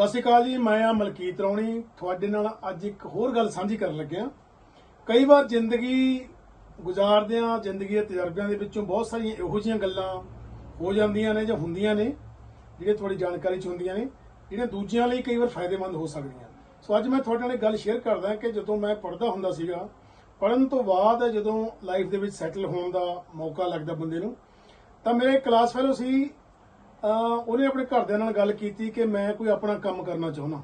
ਸਤਿ ਸ਼੍ਰੀ ਅਕਾਲ ਜੀ, ਮੈਂ ਆ ਮਲਕੀਤ ਰੌਣੀ। ਤੁਹਾਡੇ ਨਾਲ ਅੱਜ ਇੱਕ ਹੋਰ ਗੱਲ ਸਾਂਝੀ ਕਰਨ ਲੱਗਿਆ। ਕਈ ਵਾਰ ਜ਼ਿੰਦਗੀ ਗੁਜ਼ਾਰਦਿਆਂ, ਜ਼ਿੰਦਗੀ ਦੇ ਤਜਰਬਿਆਂ ਦੇ ਵਿੱਚੋਂ ਬਹੁਤ ਸਾਰੀਆਂ ਇਹੋ ਜਿਹੀਆਂ ਗੱਲਾਂ ਹੋ ਜਾਂਦੀਆਂ ਨੇ ਜਾਂ ਹੁੰਦੀਆਂ ਨੇ ਜਿਹੜੇ ਤੁਹਾਡੀ ਜਾਣਕਾਰੀ ਚ ਹੁੰਦੀਆਂ ਨੇ, ਜਿਹੜੀਆਂ ਦੂਜਿਆਂ ਲਈ ਕਈ ਵਾਰ ਫਾਇਦੇਮੰਦ ਹੋ ਸਕਦੀਆਂ। ਸੋ ਅੱਜ ਮੈਂ ਤੁਹਾਡੇ ਨਾਲ ਗੱਲ ਸ਼ੇਅਰ ਕਰਦਾ ਕਿ ਜਦੋਂ ਮੈਂ ਪੜ੍ਹਦਾ ਹੁੰਦਾ ਸੀਗਾ, ਪੜ੍ਹਨ ਤੋਂ ਬਾਅਦ ਜਦੋਂ ਲਾਈਫ ਦੇ ਵਿੱਚ ਸੈਟਲ ਹੋਣ ਦਾ ਮੌਕਾ ਲੱਗਦਾ ਬੰਦੇ ਨੂੰ, ਤਾਂ ਮੇਰੇ ਕਲਾਸ ਫੈਲੋ ਸੀ ਉਹਨੇ ਆਪਣੇ ਘਰਦਿਆਂ ਨਾਲ ਗੱਲ ਕੀਤੀ ਕਿ ਮੈਂ ਕੋਈ ਆਪਣਾ ਕੰਮ ਕਰਨਾ ਚਾਹੁੰਦਾ।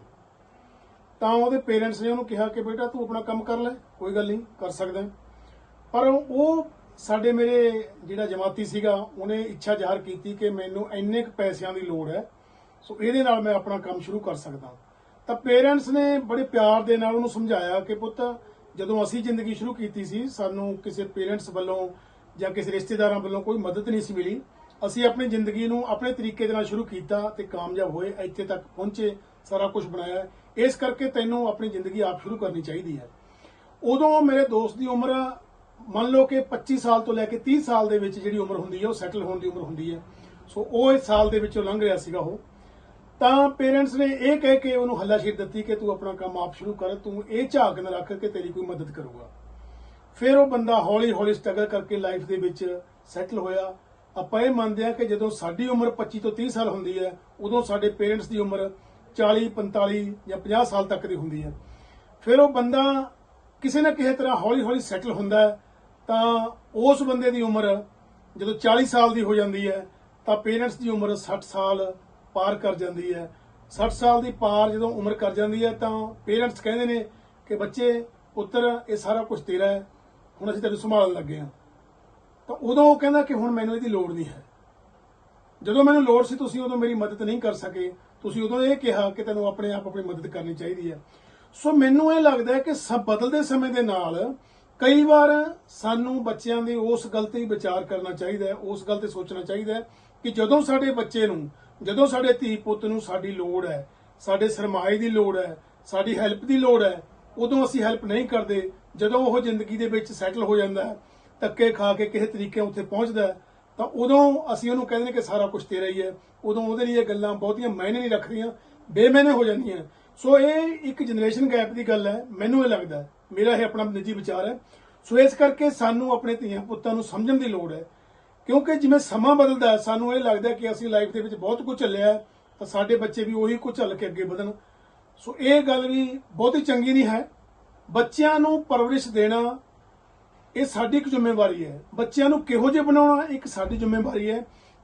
ਤਾਂ ਉਹਦੇ ਪੇਰੈਂਟਸ ਨੇ ਉਹਨੂੰ ਕਿਹਾ ਕਿ ਬੇਟਾ ਤੂੰ ਆਪਣਾ ਕੰਮ ਕਰ ਲੈ, ਕੋਈ ਗੱਲ ਨਹੀਂ, ਕਰ ਸਕਦਾ ਪਰ ਉਹ ਸਾਡੇ ਮੇਰੇ ਜਿਹੜਾ ਜਮਾਤੀ ਸੀਗਾ, ਉਹਨੇ ਇੱਛਾ ਜ਼ਾਹਰ ਕੀਤੀ ਕਿ ਮੈਨੂੰ ਇੰਨੇ ਕੁ ਪੈਸਿਆਂ ਦੀ ਲੋੜ ਹੈ, ਸੋ ਇਹਦੇ ਨਾਲ ਮੈਂ ਆਪਣਾ ਕੰਮ ਸ਼ੁਰੂ ਕਰ ਸਕਦਾ। ਤਾਂ ਪੇਰੈਂਟਸ ਨੇ ਬੜੇ ਪਿਆਰ ਦੇ ਨਾਲ ਉਹਨੂੰ ਸਮਝਾਇਆ ਕਿ ਪੁੱਤ, ਜਦੋਂ ਅਸੀਂ ਜ਼ਿੰਦਗੀ ਸ਼ੁਰੂ ਕੀਤੀ ਸੀ, ਸਾਨੂੰ ਕਿਸੇ ਪੇਰੈਂਟਸ ਵੱਲੋਂ ਜਾਂ ਕਿਸੇ ਰਿਸ਼ਤੇਦਾਰਾਂ ਵੱਲੋਂ ਕੋਈ ਮਦਦ ਨਹੀਂ ਸੀ ਮਿਲੀ। ਅਸੀਂ ਆਪਣੀ ਜ਼ਿੰਦਗੀ ਨੂੰ ਆਪਣੇ ਤਰੀਕੇ ਦੇ ਨਾਲ ਸ਼ੁਰੂ ਕੀਤਾ ਤੇ ਕਾਮਯਾਬ ਹੋਏ, ਇੱਥੇ ਤੱਕ ਪਹੁੰਚੇ, ਸਾਰਾ ਕੁਝ ਬਣਾਇਆ। ਇਸ ਕਰਕੇ ਤੈਨੂੰ ਆਪਣੀ ਜ਼ਿੰਦਗੀ ਆਪ ਸ਼ੁਰੂ ਕਰਨੀ ਚਾਹੀਦੀ ਹੈ। ਉਦੋਂ ਮੇਰੇ ਦੋਸਤ ਦੀ ਉਮਰ ਮੰਨ ਲਓ ਕਿ 25 ਸਾਲ ਤੋਂ ਲੈ ਕੇ 30 ਸਾਲ ਦੇ ਵਿੱਚ ਜਿਹੜੀ ਉਮਰ ਹੁੰਦੀ ਹੈ, ਉਹ ਸੈਟਲ ਹੋਣ ਦੀ ਉਮਰ ਹੁੰਦੀ ਹੈ। ਸੋ ਉਹ ਇਸ ਸਾਲ ਦੇ ਵਿੱਚੋਂ ਲੰਘ ਰਿਹਾ ਸੀਗਾ ਉਹ। ਤਾਂ ਪੇਰੈਂਟਸ ਨੇ ਇਹ ਕਹਿ ਕੇ ਉਹਨੂੰ ਹੱਲਾਸ਼ੇਰੀ ਦਿੱਤੀ ਕਿ ਤੂੰ ਆਪਣਾ ਕੰਮ ਆਪ ਸ਼ੁਰੂ ਕਰ, ਤੂੰ ਇਹ ਝਾਕ ਨਾ ਰੱਖ ਕਿ ਤੇਰੀ ਕੋਈ ਮਦਦ ਕਰੂਗਾ। ਫਿਰ ਉਹ ਬੰਦਾ ਹੌਲੀ ਹੌਲੀ ਸਟਰਗਲ ਕਰਕੇ ਲਾਈਫ ਦੇ ਵਿੱਚ ਸੈਟਲ ਹੋਇਆ। ਆਪਾਂ ਇਹ ਮੰਨਦੇ ਹਾਂ ਕਿ ਜਦੋਂ ਸਾਡੀ ਉਮਰ 25 ਤੋਂ 30 ਸਾਲ ਹੁੰਦੀ ਹੈ, ਉਦੋਂ ਸਾਡੇ ਪੇਰੈਂਟਸ ਦੀ ਉਮਰ 40 45 ਜਾਂ 50 ਸਾਲ ਤੱਕ ਦੀ ਹੁੰਦੀ ਹੈ। ਫਿਰ ਉਹ ਬੰਦਾ ਕਿਸੇ ਨਾ ਕਿਸੇ ਤਰ੍ਹਾਂ ਹੌਲੀ ਹੌਲੀ ਸੈਟਲ ਹੁੰਦਾ ਹੈ, ਤਾਂ ਉਸ ਬੰਦੇ ਦੀ ਉਮਰ ਜਦੋਂ 40 ਸਾਲ ਦੀ ਹੋ ਜਾਂਦੀ ਹੈ, ਤਾਂ ਪੇਰੈਂਟਸ ਦੀ ਉਮਰ 60 ਸਾਲ ਪਾਰ ਕਰ ਜਾਂਦੀ ਹੈ। 60 ਸਾਲ ਦੀ ਪਾਰ ਜਦੋਂ ਉਮਰ ਕਰ ਜਾਂਦੀ ਹੈ, ਤਾਂ ਪੇਰੈਂਟਸ ਕਹਿੰਦੇ ਨੇ ਕਿ ਬੱਚੇ, ਪੁੱਤਰ, ਇਹ ਸਾਰਾ ਕੁਝ ਤੇਰਾ ਹੈ। ਹੁਣ ਅਸੀਂ ਤੈਨੂੰ ਸੰਭਾਲਣ ਲੱਗੇ ਹਾਂ। ਤਾਂ ਉਦੋਂ ਉਹ ਕਹਿੰਦਾ ਕਿ ਹੁਣ ਮੈਨੂੰ ਇਹਦੀ ਲੋੜ ਨਹੀਂ ਹੈ। ਜਦੋਂ ਮੈਨੂੰ ਲੋੜ ਸੀ, ਤੁਸੀਂ ਉਦੋਂ ਮੇਰੀ ਮਦਦ ਨਹੀਂ ਕਰ ਸਕੇ। ਤੁਸੀਂ ਉਦੋਂ ਇਹ ਕਿਹਾ ਕਿ ਤੈਨੂੰ ਆਪਣੇ ਆਪ ਆਪਣੀ ਮਦਦ ਕਰਨੀ ਚਾਹੀਦੀ ਹੈ। ਸੋ ਮੈਨੂੰ ਇਹ ਲੱਗਦਾ ਹੈ ਕਿ ਸਭ ਬਦਲਦੇ ਸਮੇਂ ਦੇ ਨਾਲ ਕਈ ਵਾਰ ਸਾਨੂੰ ਬੱਚਿਆਂ ਦੇ ਉਸ ਗੱਲ ਤੇ ਵਿਚਾਰ ਕਰਨਾ ਚਾਹੀਦਾ ਹੈ, ਉਸ ਗੱਲ ਤੇ ਸੋਚਣਾ ਚਾਹੀਦਾ ਹੈ ਕਿ ਜਦੋਂ ਸਾਡੇ ਬੱਚੇ ਨੂੰ, ਜਦੋਂ ਸਾਡੇ ਧੀ ਪੁੱਤ ਨੂੰ ਸਾਡੀ ਲੋੜ ਹੈ, ਸਾਡੇ ਸਰਮਾਏ ਦੀ ਲੋੜ ਹੈ, ਸਾਡੀ ਹੈਲਪ ਦੀ ਲੋੜ ਹੈ, ਉਦੋਂ ਅਸੀਂ ਹੈਲਪ ਨਹੀਂ ਕਰਦੇ। ਜਦੋਂ ਉਹ ਜ਼ਿੰਦਗੀ ਦੇ ਵਿੱਚ ਸੈਟਲ ਹੋ ਜਾਂਦਾ ਹੈ ਧੱਕੇ ਖਾ ਕੇ ਕਿਸੇ ਤਰੀਕੇ ਉੱਥੇ ਪਹੁੰਚਦਾ ਤਾਂ ਉਦੋਂ ਅਸੀਂ ਉਹਨੂੰ ਕਹਿੰਦੇ ਨੇ ਕਿ ਸਾਰਾ ਕੁਝ ਤੇਰਾ ਹੀ ਹੈ। ਉਦੋਂ ਉਹਦੇ ਲਈ ਇਹ ਗੱਲਾਂ ਬਹੁਤੀਆਂ ਮਾਇਨੇ ਨਹੀਂ ਰੱਖਦੀਆਂ, ਬੇਮਾਇਨੇ ਹੋ ਜਾਂਦੀਆਂ। ਸੋ ਇਹ ਇੱਕ ਜਨਰੇਸ਼ਨ ਗੈਪ ਦੀ ਗੱਲ ਹੈ, ਮੈਨੂੰ ਇਹ ਲੱਗਦਾ ਮੇਰਾ ਇਹ ਆਪਣਾ ਨਿੱਜੀ ਵਿਚਾਰ ਹੈ। ਸੋ ਇਸ ਕਰਕੇ ਸਾਨੂੰ ਆਪਣੇ ਧੀਆਂ ਪੁੱਤਾਂ ਨੂੰ ਸਮਝਣ ਦੀ ਲੋੜ ਹੈ, ਕਿਉਂਕਿ ਜਿਵੇਂ ਸਮਾਂ ਬਦਲਦਾ ਹੈ, ਸਾਨੂੰ ਇਹ ਲੱਗਦਾ ਕਿ ਅਸੀਂ ਲਾਈਫ ਦੇ ਵਿੱਚ ਬਹੁਤ ਕੁਝ ਚੱਲਿਆ ਤਾਂ ਸਾਡੇ ਬੱਚੇ ਵੀ ਉਹੀ ਕੁਝ ਚੱਲ ਕੇ ਅੱਗੇ ਵਧਣ। ਸੋ ਇਹ ਗੱਲ ਵੀ ਬਹੁਤੀ ਚੰਗੀ ਨਹੀਂ ਹੈ। ਬੱਚਿਆਂ ਨੂੰ ਪਰਵਰਿਸ਼ ਦੇਣਾ ਇਹ ਸਾਡੀ ਇੱਕ ਜ਼ਿੰਮੇਵਾਰੀ ਹੈ। ਬੱਚਿਆਂ ਨੂੰ ਕਿਹੋ ਜਿਹੇ ਬਣਾਉਣਾ ਇੱਕ ਸਾਡੀ ਜ਼ਿੰਮੇਵਾਰੀ ਹੈ।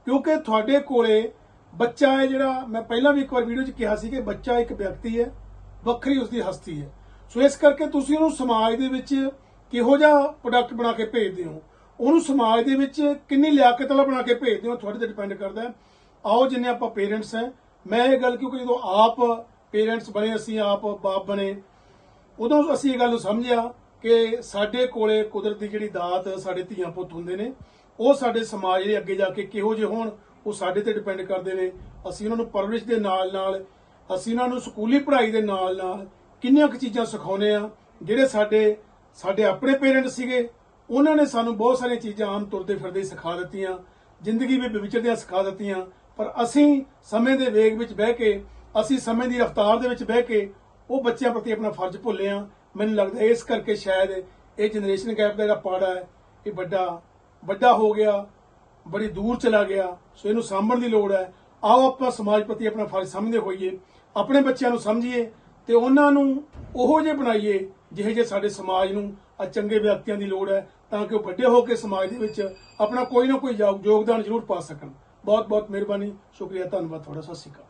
ਕਿਉਂਕਿ ਤੁਹਾਡੇ ਕੋਲੇ ਬੱਚਾ ਹੈ ਜਿਹੜਾ, ਮੈਂ ਪਹਿਲਾਂ ਵੀ ਇੱਕ ਵਾਰ ਵੀਡੀਓ 'ਚ ਕਿਹਾ ਸੀ ਕਿ ਬੱਚਾ ਇੱਕ ਵਿਅਕਤੀ ਹੈ, ਵੱਖਰੀ ਉਸਦੀ ਹਸਤੀ ਹੈ। ਸੋ ਇਸ ਕਰਕੇ ਤੁਸੀਂ ਉਹਨੂੰ ਸਮਾਜ ਦੇ ਵਿੱਚ ਕਿਹੋ ਜਿਹਾ ਪ੍ਰੋਡਕਟ ਬਣਾ ਕੇ ਭੇਜਦੇ ਹੋ? ਉਹਨੂੰ ਸਮਾਜ ਦੇ ਵਿੱਚ ਕਿੰਨੀ ਲਿਆਕਤ ਵਾਲਾ ਬਣਾ ਕੇ ਭੇਜਦੇ ਹੋ? ਤੁਹਾਡੇ ਤੇ ਡਿਪੈਂਡ ਕਰਦਾ ਆਓ ਜਿੰਨੇ ਆਪਾਂ ਪੇਰੈਂਟਸ ਹੈ, ਮੈਂ ਇਹ ਗੱਲ ਕਿਉਂਕਿ ਜਦੋਂ ਆਪ ਪੇਰੈਂਟਸ ਬਣੇ, ਅਸੀਂ ਆਪ ਬਾਪ ਬਣੇ, ਉਦੋਂ ਅਸੀਂ ਇਹ ਗੱਲ ਨੂੰ ਸਮਝਿਆ। ਕਿ ਸਾਡੇ ਕੋਲੇ ਕੁਦਰਤ ਦੀ ਜਿਹੜੀ ਦਾਤ ਸਾਡੇ ਧੀਆਂ ਪੁੱਤ ਹੁੰਦੇ ਨੇ, ਉਹ ਸਾਡੇ ਸਮਾਜ ਦੇ ਅੱਗੇ ਜਾ ਕੇ ਕਿਹੋ ਜਿਹੇ ਹੋਣ, ਉਹ ਸਾਡੇ ਤੇ ਡਿਪੈਂਡ ਕਰਦੇ ਨੇ। ਅਸੀਂ ਉਹਨਾਂ ਨੂੰ ਪਰਵਰਿਸ਼ ਦੇ ਨਾਲ ਨਾਲ, ਅਸੀਂ ਉਹਨਾਂ ਨੂੰ ਸਕੂਲੀ ਪੜ੍ਹਾਈ ਦੇ ਨਾਲ ਨਾਲ ਕਿੰਨੀਆਂ ਕੁ ਚੀਜ਼ਾਂ ਸਿਖਾਉਨੇ ਆ ਜਿਹੜੇ ਸਾਡੇ ਸਾਡੇ ਆਪਣੇ ਪੇਰੈਂਟਸ ਸੀਗੇ, ਉਹਨਾਂ ਨੇ ਸਾਨੂੰ ਬਹੁਤ ਸਾਰੀਆਂ ਚੀਜ਼ਾਂ ਆਮ ਤੁਰਦੇ ਫਿਰਦੇ ਸਿਖਾ ਦਿੱਤੀਆਂ, ਜ਼ਿੰਦਗੀ ਵਿੱਚ ਵਿਚਰਦਿਆਂ ਸਿਖਾ ਦਿੱਤੀਆਂ, ਪਰ ਅਸੀਂ ਸਮੇਂ ਦੇ ਵੇਗ ਵਿੱਚ ਬਹਿ ਕੇ, ਅਸੀਂ ਸਮੇਂ ਦੀ ਰਫ਼ਤਾਰ ਦੇ ਵਿੱਚ ਬਹਿ ਕੇ, ਉਹ ਬੱਚਿਆਂ ਪ੍ਰਤੀ ਆਪਣਾ ਫਰਜ਼ ਭੁੱਲੇ ਆ ਮੈਨੂੰ ਲੱਗਦਾ ਇਸ ਕਰਕੇ ਸ਼ਾਇਦ ਇਹ ਜਨਰੇਸ਼ਨ ਗੈਪ ਦਾ ਜਿਹੜਾ ਪਾੜਾ ਹੈ, ਇਹ ਵੱਡਾ ਵੱਡਾ ਹੋ ਗਿਆ, ਬੜੀ ਦੂਰ ਚਲਾ ਗਿਆ। ਸੋ ਇਹਨੂੰ ਸਾਂਭਣ ਦੀ ਲੋੜ ਹੈ। ਆਓ ਆਪਾਂ ਸਮਾਜ ਪ੍ਰਤੀ ਆਪਣਾ ਫਰਜ਼ ਸਮਝਦੇ ਹੋਈਏ, ਆਪਣੇ ਬੱਚਿਆਂ ਨੂੰ ਸਮਝੀਏ ਤੇ ਉਹਨਾਂ ਨੂੰ ਉਹੋ ਜਿਹੇ ਬਣਾਈਏ ਜਿਹੇ ਜਿਹੇ ਸਾਡੇ ਸਮਾਜ ਨੂੰ ਆ ਚੰਗੇ ਵਿਅਕਤੀਆਂ ਦੀ ਲੋੜ ਹੈ, ਤਾਂ ਕਿ ਉਹ ਵੱਡੇ ਹੋ ਕੇ ਸਮਾਜ ਦੇ ਵਿੱਚ ਆਪਣਾ ਕੋਈ ਨਾ ਕੋਈ ਯੋਗ- ਯੋਗਦਾਨ ਜ਼ਰੂਰ ਪਾ ਸਕਣ। ਬਹੁਤ ਬਹੁਤ ਮਿਹਰਬਾਨੀ। ਸ਼ੁਕਰੀਆ। ਧੰਨਵਾਦ ਤੁਹਾਡਾ। ਸਤਿ ਸ਼੍ਰੀ ਅਕਾਲ।